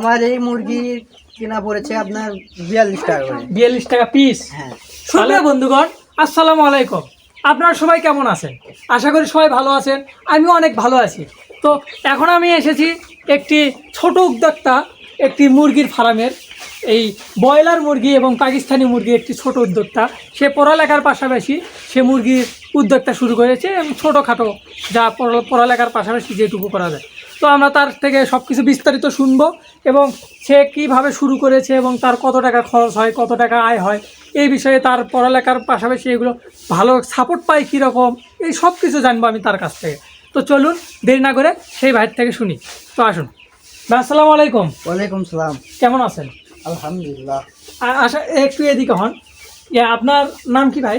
আমার এই মুরগি কেনা পড়েছে আপনার বিয়াল্লিশ টাকা করে। বিয়াল্লিশ টাকা পিস হ্যাঁ। সুপ্রিয় বন্ধুগণ আসসালামু আলাইকুম। আপনারা সবাই কেমন আছেন? আশা করি সবাই ভালো আছেন আমিও অনেক ভালো আছি। তো এখন আমি এসেছি একটি ছোট উদ্যোক্তা একটি মুরগির ফার্মের। এই ব্রয়লার মুরগি এবং পাকিস্তানি মুরগি একটি ছোট উদ্যোক্তা। সে পড়ালেখার পাশাপাশি সে মুরগির উদ্যোক্তা শুরু করেছে এবং ছোটোখাটো যা পড়া- পড়ালেখার পাশাপাশি যেটুকু করা যায়। তো আমরা তার থেকে সব কিছু বিস্তারিত শুনব এবং সে কীভাবে শুরু করেছে এবং তার কত টাকা খরচ হয় কত টাকা আয় হয় এই বিষয়ে তার পড়ালেখার পাশাপাশি এগুলো ভালো সাপোর্ট পায় কীরকম এই সব কিছু জানব আমি তার কাছ থেকে। তো চলুন দেরি না করে সেই ভাইয়ের থেকে শুনি। তো আসুন। আসসালামু আলাইকুম। ওয়ালাইকুম সালাম। কেমন আছেন? আলহামদুলিল্লাহ। আশা একটু এদিকে হন। আপনার নাম কি ভাই?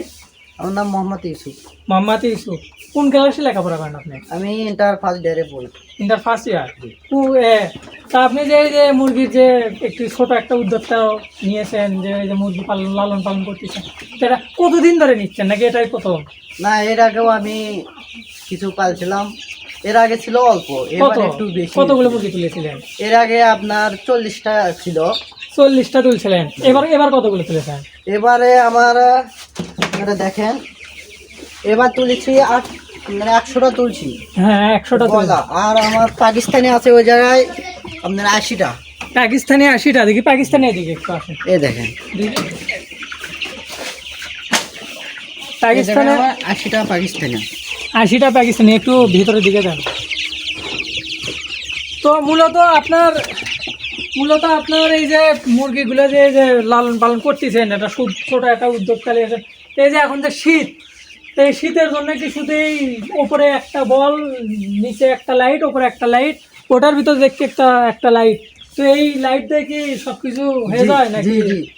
আমার নাম মোহাম্মদ ইউসুফ। মোহাম্মদ ইউসুফ কোন ক্লাসে লেখাপড়া করেন আপনি? আমি ইন্টার ফার্স্ট ইয়ারে পড়ি। ইন্টার ফার্স্ট ইয়ার তা আপনি যে এই যে মুরগির যে একটি ছোট একটা উদ্যোক্তা নিয়েছেন যে এই যে মুরগি পালন লালন পালন করতেছেন এটা কতদিন ধরে নিচ্ছেন নাকি এটাই প্রথম? না এর আগেও আমি কিছু পালছিলাম। এর আগে ছিল অল্প একটু বেশি কতগুলো মুরগি তুলেছিলেন? এর আগে আপনার চল্লিশটা ছিল। চল্লিশটা তুলছিলেন। এবার এবার কতগুলো তুলেছেন? এবারে আমার এটা দেখেন। এবার তুলেছি আট মানে একশোটা তুলছি। হ্যাঁ একশোটা বলা। আর আমার পাকিস্তানি আছে ওই জায়গায় আপনার আশিটা। পাকিস্তানি আশিটা দেখি পাকিস্তানি এদিকে একটু আসেন। এই দেখেন। দেখি। পাকিস্তানে আশিটা পাকিস্তানি। আশিটা পাকিস্তানি একটু ভিতরের দিকে যান। তো মূলত আপনার মূলত আপনার এই যে মুরগিগুলো যে যে লালন পালন করতেছেন এটা ছোট একটা উদ্যোগ চালিয়েছেন তো এই যে এখন যে শীত তো এই শীতের জন্য কি শুধু এই ওপরে একটা বল নিচে একটা লাইট ওপরে একটা লাইট ওটার ভিতর দেখতে একটা একটা লাইট তো এই লাইট দিয়ে কি সবকিছু হয়ে যায় নাকি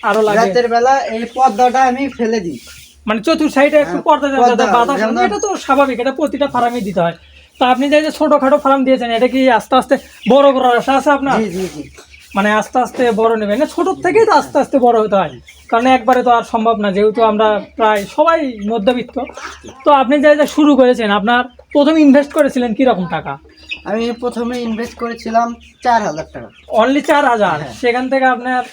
আরও লাগে? রাতের বেলা এই পর্দাটা আমি ফেলে দিই। মানে চতুর সাইডে একটু হ্যাঁ, পর্দা দেন যাতে বাতাস এটা তো স্বাভাবিক এটা প্রতিটা ফার্মে দিতে হয়। তা আপনি যে যে ছোটখাটো ফার্ম দিয়েছেন এটা কি আস্তে আস্তে বড় করার আশা আছে আপনার? জি জি জি। মানে আস্তে আস্তে বড় নেবেন না ছোটোর থেকেই তো আস্তে আস্তে বড় হতে হয়। কারণ একবারে তো আর সম্ভব না যেহেতু আমরা প্রায় সবাই মধ্যবিত্ত। তো আপনি যে যা শুরু করেছেন আপনার প্রথমে ইনভেস্ট করেছিলেন কীরকম টাকা? আমি প্রথমে ইনভেস্ট করেছিলাম চার হাজার টাকা। অনলি চার হাজার? হ্যাঁ। সেখান থেকে আপনার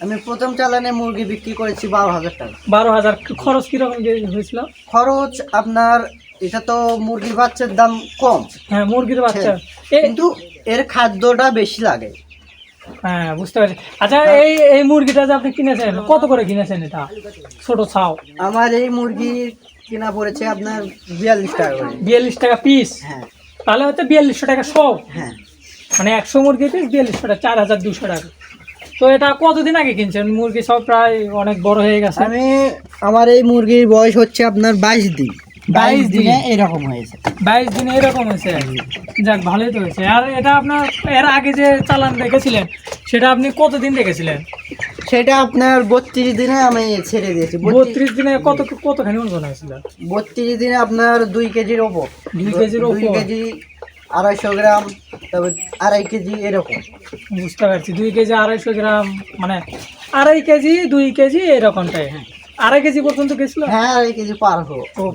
আমি প্রথম চালানে মুরগি বিক্রি করেছি বারো হাজার টাকা। বারো হাজার। খরচ কীরকম হয়েছিল? খরচ আপনার এটা তো মুরগির বাচ্চার দাম কম। হ্যাঁ মুরগির বাচ্চা। কিন্তু এর খাদ্যটা বেশি লাগে। হ্যাঁ বুঝতে পারছি। আচ্ছা এই এই মুরগিটা যে আপনি কিনেছেন কত করে কিনেছেন এটা? ছোট ছাও। আমার এই মুরগি কেনা পড়েছে আপনার বিয়াল্লিশ টাকা করে। বিয়াল্লিশ টাকা পিস হ্যাঁ। তাহলে হচ্ছে বিয়াল্লিশশো টাকা সব? হ্যাঁ। মানে একশো মুরগি পিস বিয়াল্লিশশো টাকা চার হাজার দুশো টাকা। তো এটা কতদিন আগে কিনছেন? মুরগি সব প্রায় অনেক বড় হয়ে গেছে। আমি আমার এই মুরগির বয়স হচ্ছে আপনার বাইশ দিন। 22 বাইশ দিন। দিনে। এরকম হয়েছে। বাইশ দিনে এরকম হয়েছে। যাক ভালোই তো হয়েছে। আর এটা আপনার এর আগে যে চালান রেখেছিলেন সেটা আপনি কতদিন রেখেছিলেন সেটা আপনার বত্রিশ দিনে আমি ছেড়ে দিয়েছি। বত্রিশ দিনে কত কতখানি ওজন হয়েছিল? বত্রিশ দিনে আপনার দুই কেজির ওপর। দুই কেজির দুই? কেজি আড়াইশো গ্রাম তারপর আড়াই কেজি এরকম। বুঝতে পারছি। দুই কেজি আড়াইশো গ্রাম মানে আড়াই কেজি দুই কেজি এরকমটাই। হ্যাঁ। আড়াই কেজি পর্যন্ত গেছিল? হ্যাঁ আড়াই কেজি পার ও।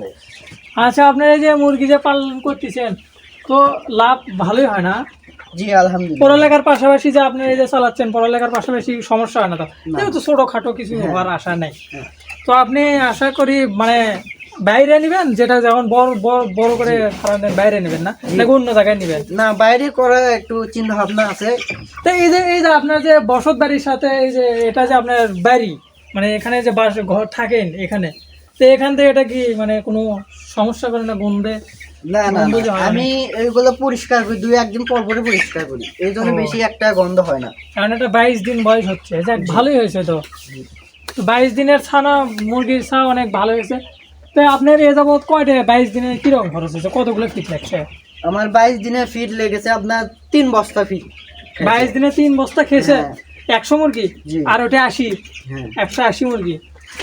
আচ্ছা আপনার এই যে মুরগি যে পালন করতেছেন তো লাভ ভালোই হয় না জি আলহামদুলিল্লাহ পড়ালেখার পাশাপাশি যে আপনি এই যে চালাচ্ছেন পড়ালেখার পাশাপাশি সমস্যা হয় না তো না। যেহেতু ছোটোখাটো কিছু হ্যাঁ। হওয়ার আশা নেই হ্যাঁ। তো আপনি আশা করি মানে বাইরে নেবেন যেটা যেমন বড় বড় করে বাইরে নেবেন না। নাকি অন্য জায়গায় নেবেন না বাইরে করার একটু চিন্তা ভাবনা আছে তো এই যে এই যে আপনার যে বসত বাড়ির সাথে এই যে এটা যে আপনার বাড়ি মানে এখানে যে বাস ঘর থাকেন এখানে তো এখান থেকে এটা কি মানে কোনো সমস্যা করে না গন্ধে? না না। আমি এইগুলো পরিষ্কার করি দুই একদিন পর পরে পরিষ্কার করি। এই জন্য বেশি একটা গন্ধ হয় না। কারণ এটা বাইশ দিন বয়স হচ্ছে। যাক ভালোই হয়েছে তো। বাইশ দিনের ছানা মুরগির ছা অনেক ভালো হয়েছে। তো আপনার এ যাবৎ কয়টা বাইশ দিনে কীরকম খরচ হয়েছে? কতগুলো ফিট লাগছে? আমার বাইশ দিনে ফিট লেগেছে আপনার তিন বস্তা ফিট বাইশ দিনে তিন বস্তা খেয়েছে? হ্যাঁ। একশো মুরগি? আর ওটা আশি? হ্যাঁ। একশো আশি মুরগি?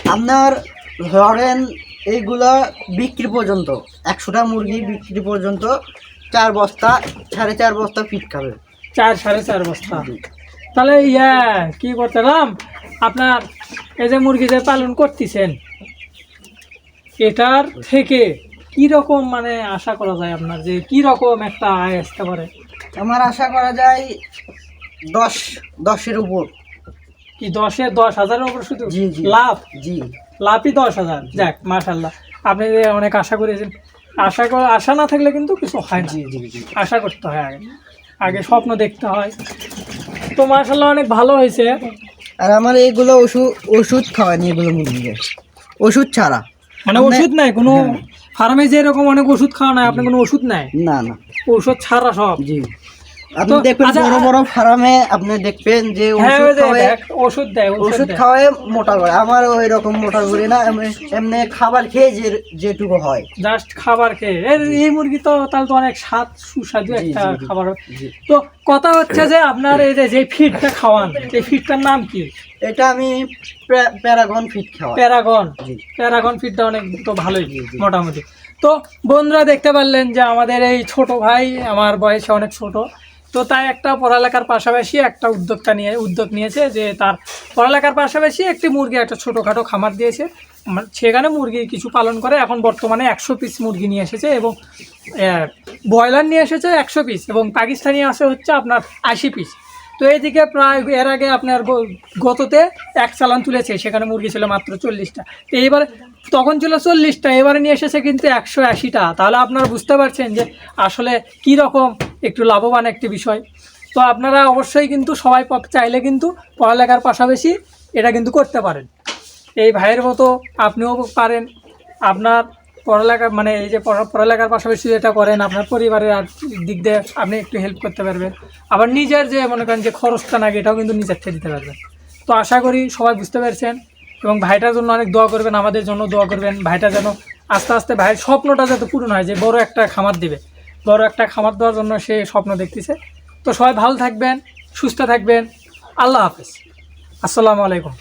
আপনার ধরেন এইগুলা বিক্রি পর্যন্ত একশোটা মুরগি বিক্রি পর্যন্ত চার বস্তা সাড়ে চার বস্তা ফিট খাবে। চার সাড়ে চার বস্তা। তাহলে ইয়া কি করতেলাম? আপনার এই যে মুরগি যে পালন করতেছেন এটার থেকে কি রকম মানে আশা করা যায় আপনার যে কি রকম একটা আয় আসতে পারে? আমার আশা করা যায় দশ দশের উপর। কি দশে দশ হাজারের উপর শুধু। লাভ? জি। লাভই দশ হাজার যাক মাশাল্লাহ আপনি অনেক আশা করেছেন আশা করে আশা না থাকলে কিন্তু কিছু হয় না। জি জি জি। আশা করতে হয় আগে। আগে স্বপ্ন দেখতে হয়। তো মাশাল্লাহ অনেক ভালো হয়েছে। আর আমার এইগুলো ওষুধ ওষুধ খাওয়ানি এগুলো মুরগিকে ওষুধ ছাড়া। মানে ওষুধ নাই? কোনো হ্যাঁ। ফার্মে যে এরকম অনেক ওষুধ খাওয়া নাই? আপনি কোনো ওষুধ নাই? না না। ওষুধ ছাড়া সব? জি। আপনি দেখবেন আচ্ছা, বড় বড় ফার্মে আপনি দেখবেন যে হ্যাঁ ওষুধ দেয় ওষুধ খাওয়ায় মোটা করে। আমার ওই রকম মোটা করি না এমনি- খাবার খেয়ে যে যেটুকু হয়। জাস্ট খাবার খেয়ে। এই মুরগি তো তাহলে তো অনেক স্বাদ সুস্বাদু একটা। খাবার। তো কথা হচ্ছে যে আপনার এই যে ফিডটা খাওয়ান এই ফিডটার নাম কি? এটা আমি প্যা- প্যারাগন ফিট খাওয়াই। প্যারাগন। প্যারাগন ফিডটা অনেক তো ভালোই। মোটামুটি। তো বন্ধুরা দেখতে পারলেন যে আমাদের এই ছোট ভাই আমার বয়সে অনেক ছোট তো তাই একটা পড়ালেখার পাশাপাশি একটা উদ্যোক্তা নিয়ে, উদ্যোগ নিয়েছে যে তার পড়ালেখার পাশাপাশি একটি মুরগি, একটা ছোটোখাটো খামার দিয়েছে। সেখানে মুরগি কিছু পালন করে। এখন বর্তমানে একশো পিস মুরগি নিয়ে এসেছে এবং ব্রয়লার নিয়ে এসেছে একশো পিস এবং পাকিস্তানি আসে হচ্ছে আপনার আশি পিস তো এইদিকে প্রায় এর আগে আপনার গততে এক চালান তুলেছে। সেখানে মুরগি ছিল মাত্র চল্লিশটা। তো এইবার তখন ছিল চল্লিশটা। এবারে নিয়ে এসেছে কিন্তু একশো আশিটা। তাহলে আপনারা বুঝতে পারছেন যে আসলে কি রকম একটু লাভবান একটি বিষয়। তো আপনারা অবশ্যই কিন্তু সবাই চাইলে কিন্তু পড়ালেখার পাশাপাশি এটা কিন্তু করতে পারেন। এই ভাইয়ের মতো আপনিও পারেন। আপনার পড়ালেখা মানে এই যে পড়ালেখার পাশাপাশি যেটা করেন, আপনার পরিবারের দিক দিয়ে আপনি একটু হেল্প করতে পারবেন। আবার নিজের যে মনে করেন যে খরচটা লাগে, এটাও কিন্তু নিজের থেকে দিতে পারবেন। তো আশা করি সবাই বুঝতে পেরেছেন এবং ভাইটার জন্য অনেক দোয়া করবেন, আমাদের জন্য দোয়া করবেন। ভাইটা যেন আস্তে আস্তে ভাইয়ের স্বপ্নটা যাতে পূরণ হয়, যে বড় একটা খামার দিবে। বড় একটা খামার দেওয়ার জন্য সে স্বপ্ন দেখতেছে। তো সবাই ভালো থাকবেন, সুস্থ থাকবেন। আল্লাহ হাফেজ। আসসালামু আলাইকুম।